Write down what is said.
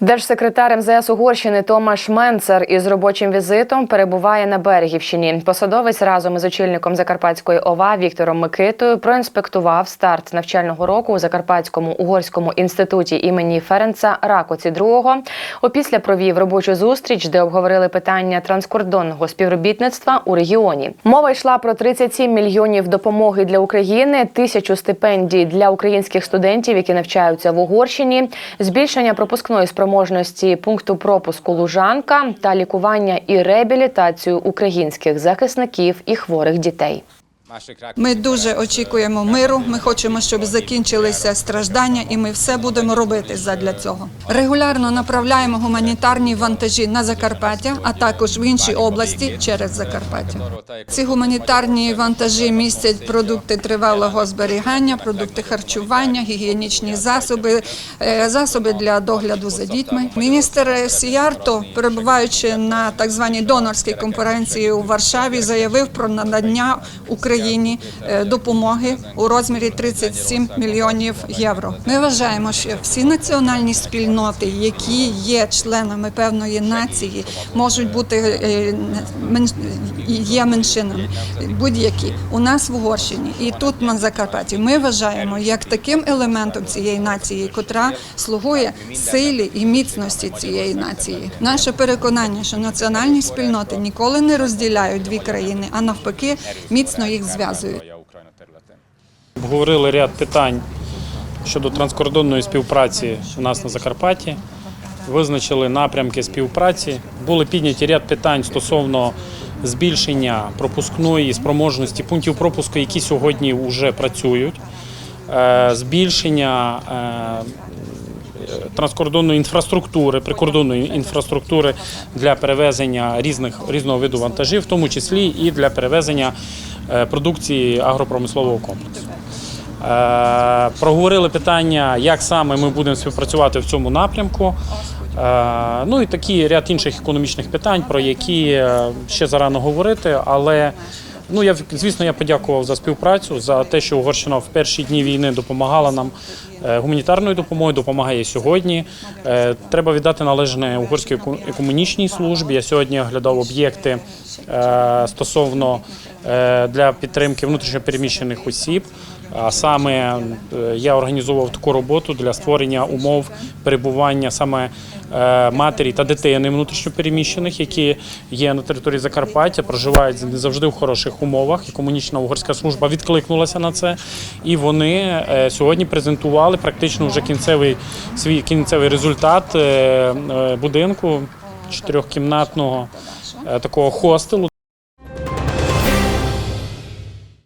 Держсекретар МЗС Угорщини Томаш Менцер із робочим візитом перебуває на Берегівщині. Посадовець разом із очільником Закарпатської ОВА Віктором Микитою проінспектував старт навчального року у Закарпатському угорському інституті імені Ференца Ракоці II. Опісля провів робочу зустріч, де обговорили питання транскордонного співробітництва у регіоні. Мова йшла про 37 мільйонів допомоги для України, тисячу стипендій для українських студентів, які навчаються в Угорщині, збільшення пропускної спроможності пункту пропуску Лужанка та лікування і реабілітацію українських захисників і хворих дітей. Ми дуже очікуємо миру. Ми хочемо, щоб закінчилися страждання, і ми все будемо робити задля цього. Регулярно направляємо гуманітарні вантажі на Закарпаття, а також в інші області через Закарпаття. Ці гуманітарні вантажі містять продукти тривалого зберігання, продукти харчування, гігієнічні засоби, е, засоби для догляду за дітьми. Міністр Сіярто, перебуваючи на так званій донорській конференції у Варшаві, заявив про надання Україні е, допомоги у розмірі 37 мільйонів євро. Ми вважаємо, що всі національні спільноти, які є членами певної нації, можуть бути е, є меншинами будь-які у нас в Угорщині і тут на Закарпатті. Ми вважаємо як таким елементом цієї нації, котра слугує силі і міцності цієї нації. Наше переконання, що національні спільноти ніколи не розділяють дві країни, а навпаки, міцно їх зв'язують. Обговорили ряд питань щодо транскордонної співпраці у нас на Закарпатті. Визначили напрямки співпраці. Були підняті ряд питань стосовно збільшення пропускної спроможності пунктів пропуску, які сьогодні вже працюють, е, збільшення е, транскордонної інфраструктури, прикордонної інфраструктури для перевезення різних різного виду вантажів, в тому числі і для перевезення продукції агропромислового комплексу. Е, Проговорили питання, як саме ми будемо співпрацювати в цьому напрямку. Е, Ну і такий ряд інших економічних питань, про які е, ще зарано говорити, але. Ну, я звісно, я подякував за співпрацю, за те, що Угорщина в перші дні війни допомагала нам е, гуманітарною допомогою, допомагає сьогодні. Е, Треба віддати належне угорській еку- екомунічній службі. Я сьогодні оглядав об'єкти е, стосовно е, для підтримки внутрішньопереміщених осіб. А саме е, я організовував таку роботу для створення умов перебування саме е, матері та дитини внутрішньопереміщених, які є на території Закарпаття, проживають не завжди в хороших умовах. І комунічна угорська служба відкликнулася на це. І вони е, сьогодні презентували практично вже кінцевий свій кінцевий результат е, е, будинку чотирьохкімнатного е, такого хостелу.